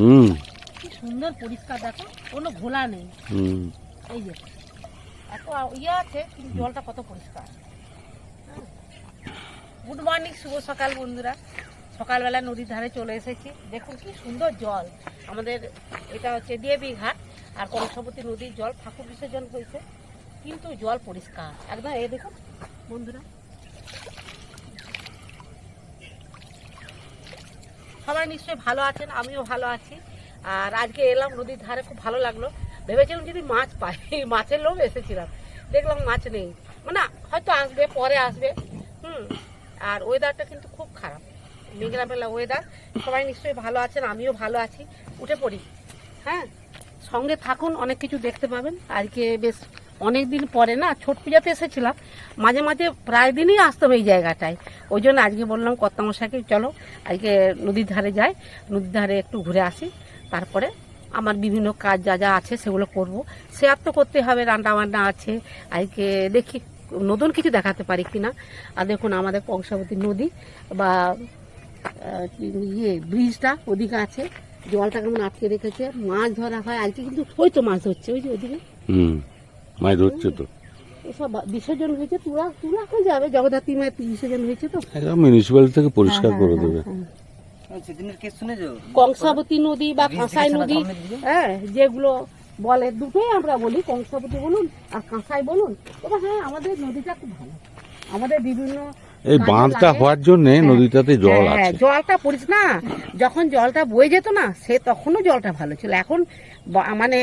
হুম। সুন্দর পরিষ্কার দেখো কোনো ঘোলা নেই। হুম। এই যে এত ইয়ে আছে কিন্তু জলটা কত পরিষ্কার। গুড মর্নিং শুভ সকাল বন্ধুরা। সকালবেলা নদীর ধারে চলে এসেছি। দেখুন কি সুন্দর জল। আমাদের এটা হচ্ছে ডিএবি ঘাট আর কংসাবতী নদীর জল ঠাকুর বিসর্জন হয়েছে কিন্তু জল পরিষ্কার। একদম এই দেখুন বন্ধুরা। সবাই নিশ্চয়ই ভালো আছেন, আমিও ভালো আছি। আর আজকে এলাম নদীর ধারে, খুব ভালো লাগল। ভেবেছিলাম যদি মাছ পাই মাছের লোভ এসেছিলাম। দেখলাম মাছ নেই। মানে হয়তো আসবে, পরে আসবে। হুম, আর ওয়েদারটা কিন্তু খুব খারাপ। মেঘলা মেলা ওয়েদার সবাই নিশ্চয়ই ভালো আছেন, আমিও ভালো আছি। উঠে পড়ি। হ্যাঁ সঙ্গে থাকুন, অনেক কিছু দেখতে পাবেন। আজকে বেশ অনেক দিন পরে না, ছট পূজাতে এসেছিলাম, মাঝে মাঝে প্রায় দিনই আসতাম এই জায়গাটায়। ওই জন্য আজকে বললাম কর্তামশাকে চলো আজকে নদীর ধারে যাই, নদীর ধারে একটু ঘুরে আসি, তারপরে আমার বিভিন্ন কাজ যা যা আছে সেগুলো করব। শেয়ার তো করতে হবে রান্না বান্না আছে, আজকে দেখি, নতুন কিছু দেখাতে পারি কিনা। আর দেখুন আমাদের কংসাবতী নদী বা ইয়ে ব্রিজটা ওদিকে আছে, জলটা কেমন আটকে রেখেছে, মাছ ধরা হয়, আজকে কিন্তু ওই তো মাছ ধরছে, ওই যে ওইদিকে হুম। মাছ ধরছে তো। এসব বিসর্জন হয়েছে তুলা তুলা হয়ে যাবে জগদ্ধাত্রী মায়ের বিসর্জন হয়েছে তো। একদম মিউনিসিপ্যালিটি থেকে পরিষ্কার করে হ্যাঁ, দেবে। হ্যাঁ, হ্যাঁ। কংসাবতী নদী বা কাঁসাই নদী হ্যাঁ যেগুলো বলে দুটোই আমরা বলি কংসাবতী বলুন আর কাঁসাই বলুন। তবে হ্যাঁ আমাদের নদীটা খুব ভালো। আমাদের বিভিন্ন এই বাঁধটা হওয়ার জন্য নদীটাতে জল হ্যাঁ, আছে। জলটা পড়িস না যখন জলটা বয়ে যেত না সে তখনও জলটা ভালো ছিল। এখন মানে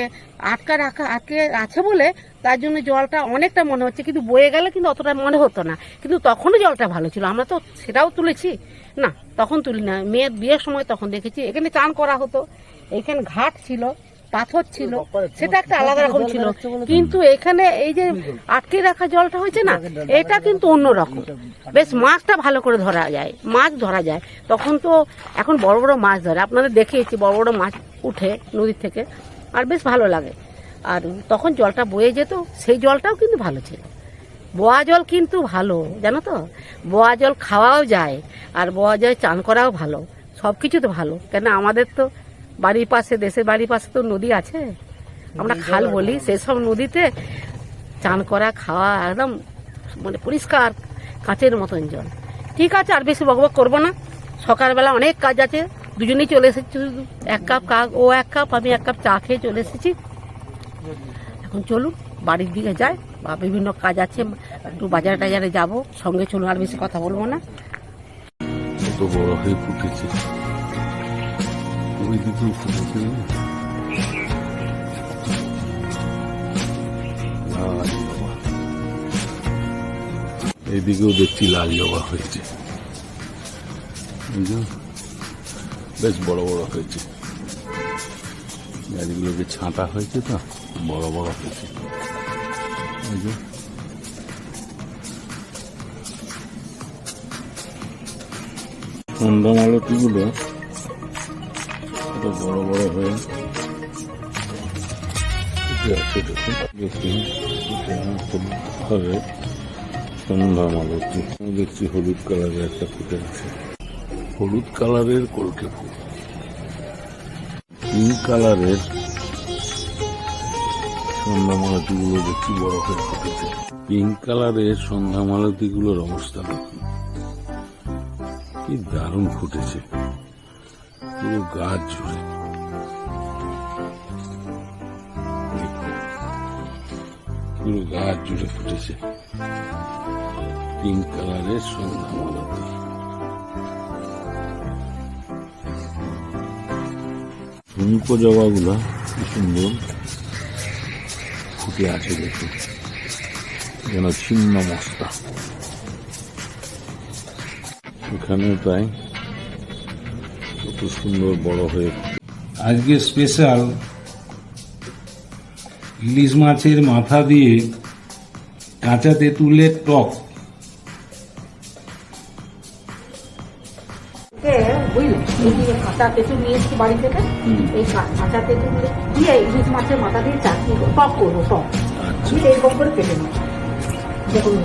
আটকা রাখা আটকে আছে বলে তার জন্য জলটা অনেকটা মনে হচ্ছে কিন্তু বয়ে গেলে কিন্তু অতটা মনে হতো না। কিন্তু তখনও জলটা ভালো ছিল। আমরা তো সেটাও তুলেছি। না তখন তুলি না। মেয়ের বিয়ের সময় তখন দেখেছি এখানে চান করা হতো। এখানে ঘাট ছিল। পাথর ছিল। সেটা একটা আলাদা রকম ছিল। কিন্তু এখানে এই যে আটকে রাখা জলটা হয়েছে না এটা কিন্তু অন্য রকম। বেশ মাছটা ভালো করে ধরা যায় মাছ ধরা যায়। তখন তো এখন বড় বড় মাছ ধরে। আপনাদের দেখিয়েছি বড় বড় মাছ উঠে নদীর থেকে আর বেশ ভালো লাগে। আর তখন জলটা বয়ে যেত সেই জলটাও কিন্তু ভালো ছিল। বোয়া জল কিন্তু ভালো জানো তো? বোয়া জল খাওয়াও যায় আর বোয়া জল চান করাও ভালো সব কিছু তো ভালো। কেন আমাদের তো বাড়ির পাশে দেশের বাড়ির পাশে তো নদী আছে। আমরা খাল বলি সেসব নদীতে চান করা খাওয়া একদম মানে পরিষ্কার কাঁচের মতন জল। ঠিক আছে আর বেশি বকবক করব না। সকালবেলা অনেক কাজ আছে দুজনেই চলে এসেছি এক কাপ কাক ও এক কাপ আমি এক কাপ চা খেয়ে চলে এসেছি। এখন চলুন বাড়ির দিকে যাই। বা বিভিন্ন কাজ আছে একটু বাজারে টাজারে যাব। সঙ্গে চলুন আর বেশি কথা বলব না। কত বড় হয়ে ফুটেছে। ওই না? লাল জবা। এইদিকেও দেখছি লাল জবা হয়েছে বেশ বড় বড় হয়েছে গাছগুলোকে ছাঁটা হয়েছে তো, বড় বড় হয়েছে সন্ধ্যা মালতিগুলো কত বড় বড় হয়ে। দেখছি হলুদ কালারের একটা ফুটে আছে। হলুদ কালারের কলকে ফুল। পিঙ্ক কালারের সন্ধ্যা মালতিগুলো দেখছি বড় ফুটেছে। পিঙ্ক কালারের সন্ধ্যা মালতিগুলোর অবস্থা দেখুন। কি দারুণ ফুটেছে। পুরো গাছ জুড়ে। পুরো গাছ জুড়ে ফুটেছে। পিঙ্ক কালারের সন্ধ্যা মালতী ঝুমকো জবাগুলো কি সুন্দর। ফুটে আছে দেখুন যেন ছিন্ন মস্তা। এখানে তাই কত সুন্দর বড় হয়ে আজকে স্পেশাল ইলিশ মাছের মাথা দিয়ে কাঁচা তেঁতুলের টক। কাঁচা তেঁতুল নিয়ে এসেছি বাড়ি থেকে? এই কাঁচা তেঁতুল দিয়ে ইলিশ মাছের মাথা দিয়ে চাটনি টক করব টক। আচ্ছা। আমি এইরকম করে কেটে নেব। দেখুন।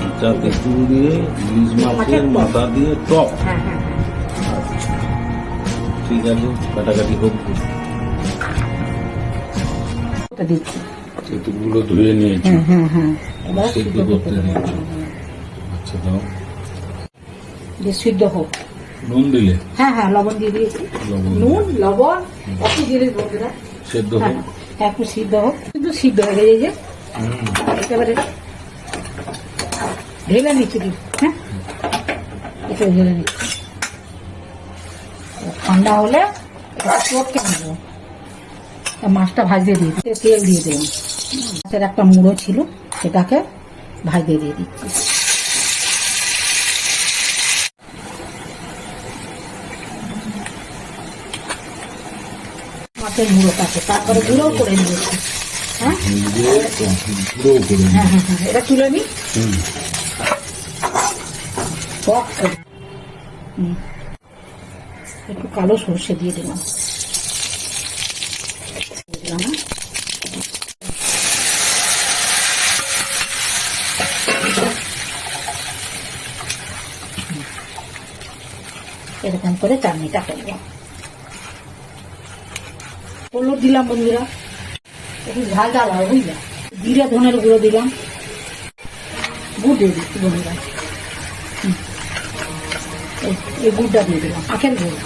কাঁচা তেঁতুল দিয়ে ইলিশ মাছের মাথা দিয়ে টক। হ্যাঁ হ্যাঁ। ঠিক আছে কাটাকাটি হোক দিচ্ছি। তেঁতুলগুলো ধুয়ে নিয়েছি। হ্যাঁ হ্যাঁ হ্যাঁ। সিদ্ধ করতে দিয়েছি আচ্ছা দাও। যে সিদ্ধ হোক। নুন দিলে? হ্যাঁ হ্যাঁ লবণ দিয়ে দিয়েছি। নুন লবণ একটু জিনিস বন্ধুরা সেদ্ধ হোক? হ্যাঁ, একটু সিদ্ধ হোক। কিন্তু সিদ্ধ হয়ে গেছে যে। একেবারে ঢেলে নিচ্ছি। হ্যাঁ একটু ঢেলে নিচ্ছি। ঠান্ডা হলে চটকে নেব। মাছটা ভাজতে দিই তেল দিয়ে দেবো। মাছের একটা মুড়ো ছিল সেটাকে ভাজিয়ে দিয়ে দিচ্ছি। মাছের মুড়োটাকে তারপরে গুঁড়ো করে নিয়েছি। হ্যাঁ? দিয়ে। হ্যাঁ হ্যাঁ হ্যাঁ এটা তুলে নিই টক করে। হুম। একটু কালো সর্ষে দিয়ে দিলাম। এরকম করে চাটনিটা করব। হলুদ দিলাম বন্ধুরা। একটু ঝাল ঝাল হয় বুঝলা? জিরে ধনের গুঁড়ো দিলাম। গুড় দিয়ে দিচ্ছি বন্ধুরা। এই- গুড়টা দিয়ে দিলাম আখের গুড়।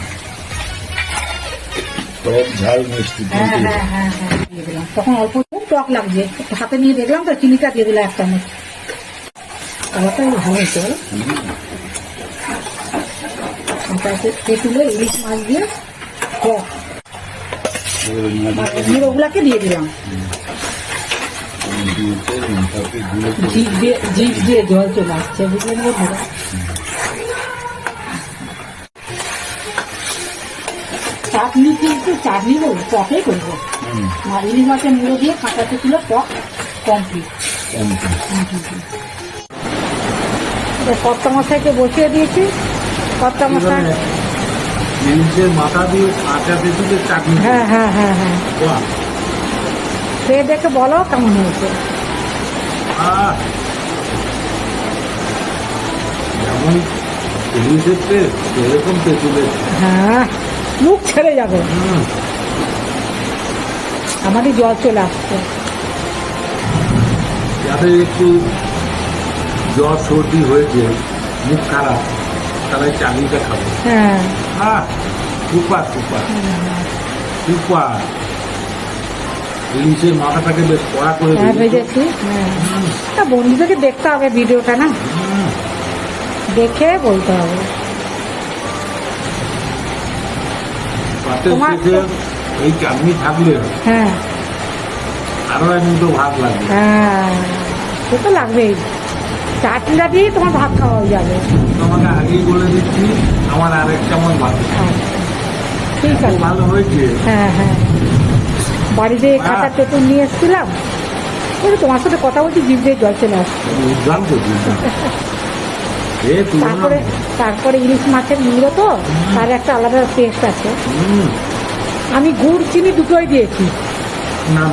হ্যাঁ হ্যাঁ হ্যাঁ তখন অল্প টক লাগছে। হাতে নিয়ে দেখলাম তো চিনিটা দিয়ে দিলাম এক চামচ। কালারটা বেশ ভালো হয়েছে বলো। তারপরে ইলিশ মাছ দিয়ে টক। দিয়ে দিলাম। জিভ দিয়ে জিভ দিয়ে জল চলে আসছে বুঝলেন চাটনি কিন্তু চাটনি টকে করব। আর ইলিশ মাছের মুড়ো দিয়ে কাঁচা তেঁতুলে টক কমপ্লিট। কর্তা মশাইকে বসিয়ে দিয়েছি। কর্তা মশাই মাথা দিয়ে চাটনি হ্যাঁ হ্যাঁ হ্যাঁ হ্যাঁ। খেয়ে দেখে বলো কেমন হয়েছে! যেমন তেঁতুলের। হ্যাঁ। মুখ ছেড়ে যাবে। আমারই জল চলে আসছে। যাদের একটু জ্বর সর্দি হয়েছে মুখ খারাপ তারা এই খাবে। হ্যাঁ। Ah super super. সুপার। ইলিশের মাথাটাকে বেশ কড়া করে হ্যাঁ ভেজেছি হ্যাঁ। বন্ধুদেরকে দেখতে হবে ভিডিওটা না? দেখে বলতে হবে। তোমার এই চাটনি থাকলে হ্যাঁ। আরও এক মুঠো ভাত লাগবে। হ্যাঁ সে তো লাগবেই। চাটনিটা দিয়ে তোমার ভাত খাওয়া হয়ে যাবে। তোমাকে আগেই বলে দিচ্ছি আমার আর এক চামচ ভাত। আচ্ছা ঠিক আছে। ভালো হয়েছে। হ্যাঁ হ্যাঁ। বাড়িতে কাঁচা তেঁতুল নিয়ে এসেছিলাম। তোমার সাথে কথা বলছি জিভ দিয়ে জল চলে আসছে দুর্দান্ত দুর্দান্ত এ তুলনা তারপরে তারপরে ইলিশ মাছের মুড়ো তো তার একটা আলাদা টেস্ট আছে। আমি গুড় চিনি দুটোই দিয়েছি। না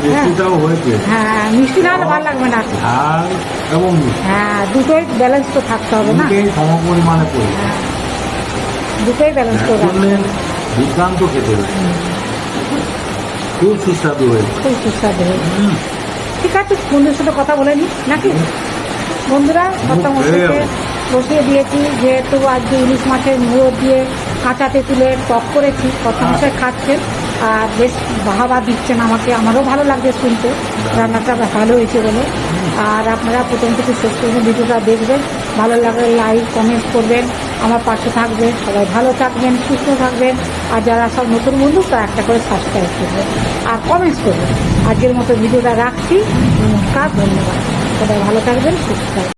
হয়েছে। হ্যাঁ মিষ্টি না ভালো লাগবে না। ঝাল এবং হ্যাঁ দুটোই ব্যালেন্স তো থাকতে হবে না। দুটোই সম পরিমাণে পড়েছে হ্যাঁ, দুটোই ব্যালেন্স করে রাখতে দুর্দান্ত খেতে হয়েছে খুব সুস্বাদু হয়েছে। খুব সুস্বাদু হয়েছে। হুম, ঠিক আছে বন্ধুর সাথে কথা বলে নি। নাকি? বন্ধুরা কথা মশাইকে বসিয়ে দিয়েছি, যেহেতু আজকে ইলিশ মাছের মুড়ো দিয়ে কাঁচাতে তুলে টক করেছি মশাই খাচ্ছেন আর বেশ বাহাবা দিচ্ছেন আমাকে, আমারও ভালো লাগছে শুনতে। রান্নাটা ভালো হয়েছে বলে। আর আপনারা প্রথম থেকে শেষ পর্যন্ত ভিডিওটা দেখবেন। ভালো লাগলে লাইক, কমেন্ট করবেন। আমার পাশে থাকবেন। সবাই ভালো থাকবেন, সুস্থ থাকবেন। আর যারা সব নতুন বন্ধু, তারা একটা করে সাবস্ক্রাইব করবেন। আর কমেন্টস করবেন। আজকের মতো ভিডিওটা রাখছি। নমস্কার, ধন্যবাদ। সবাই ভালো থাকবেন, সুস্থ থাকবেন।